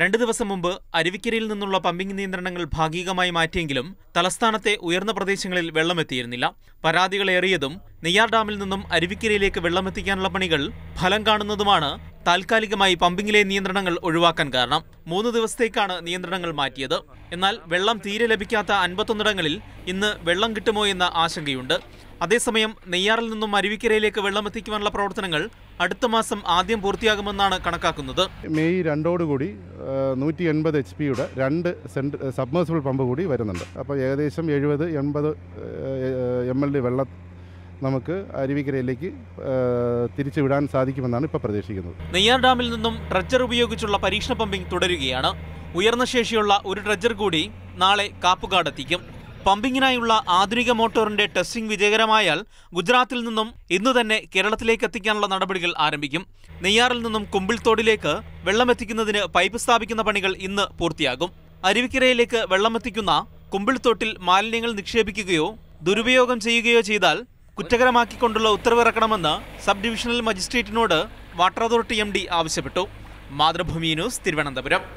രണ്ട് ദിവസം മുമ്പ് അരുവിക്കരയിൽ നിന്നുള്ള പമ്പിംഗ് നിയന്ത്രണങ്ങൾ ഭാഗികമായി മാറ്റിയെങ്കിലും തലസ്ഥാനത്തെ ഉയർന്ന പ്രദേശങ്ങളിൽ വെള്ളമെത്തിയിരുന്നില്ല. പരാതികളേറിയതും നെയ്യാർ ഡാമിൽ നിന്നും അരുവിക്കരയിലേക്ക് വെള്ളമെത്തിക്കാനുള്ള പണികൾ ഫലം കാണുന്നതുമാണ് താൽക്കാലികമായി പമ്പിങ്ങിലെ നിയന്ത്രണങ്ങൾ ഒഴിവാക്കാൻ കാരണം. മൂന്ന് ദിവസത്തേക്കാണ് നിയന്ത്രണങ്ങൾ മാറ്റിയത്. എന്നാൽ വെള്ളം തീരെ ലഭിക്കാത്ത അൻപത്തൊന്നിടങ്ങളിൽ ഇന്ന് വെള്ളം കിട്ടുമോ എന്ന ആശങ്കയുണ്ട്. അതേസമയം നെയ്യാറിൽ നിന്നും അരുവിക്കരയിലേക്ക് വെള്ളമെത്തിക്കുവാനുള്ള പ്രവർത്തനങ്ങൾ അടുത്ത മാസം ആദ്യം പൂർത്തിയാകുമെന്നാണ് കണക്കാക്കുന്നത്. മെയ് രണ്ടോടുകൂടി നൂറ്റി എൺപത് എച്ച് പിയുടെ രണ്ട് സെന്റ് സബ്മേഴ്സിബിൾ പമ്പ് കൂടി വരുന്നുണ്ട്. അപ്പോൾ ഏകദേശം എഴുപത് എൺപത് എം എൽ ഡി വെള്ളം നമുക്ക് അരുവിക്കരയിലേക്ക് തിരിച്ചു വിടാൻ സാധിക്കുമെന്നാണ് ഇപ്പോൾ പ്രതീക്ഷിക്കുന്നത്. നെയ്യാർ ഡാമിൽ നിന്നും ട്രച്ചർ ഉപയോഗിച്ചുള്ള പരീക്ഷണ പമ്പിംഗ് തുടരുകയാണ്. ഉയർന്ന ശേഷിയുള്ള ഒരു ട്രച്ചർ കൂടി നാളെ കാപ്പുകാടെത്തിക്കും പമ്പിങ്ങിനായുള്ള ആധുനിക മോട്ടോറിന്റെ ടെസ്റ്റിംഗ് വിജയകരമായാൽ ഗുജറാത്തിൽ നിന്നും ഇന്നു തന്നെ കേരളത്തിലേക്ക് എത്തിക്കാനുള്ള നടപടികൾ ആരംഭിക്കും. നെയ്യാറിൽ നിന്നും കുമ്പിൾത്തോടിലേക്ക് വെള്ളമെത്തിക്കുന്നതിന് പൈപ്പ് സ്ഥാപിക്കുന്ന പണികൾ ഇന്ന് പൂർത്തിയാകും. അരുവിക്കരയിലേക്ക് വെള്ളമെത്തിക്കുന്ന കുമ്പിൾത്തോട്ടിൽ മാലിന്യങ്ങൾ നിക്ഷേപിക്കുകയോ ദുരുപയോഗം ചെയ്യുകയോ ചെയ്താൽ കുറ്റകരമാക്കിക്കൊണ്ടുള്ള ഉത്തരവിറക്കണമെന്ന് സബ് ഡിവിഷണൽ മജിസ്ട്രേറ്റിനോട് വാട്ടർ അതോറിറ്റി എം ആവശ്യപ്പെട്ടു. മാതൃഭൂമി ന്യൂസ് തിരുവനന്തപുരം.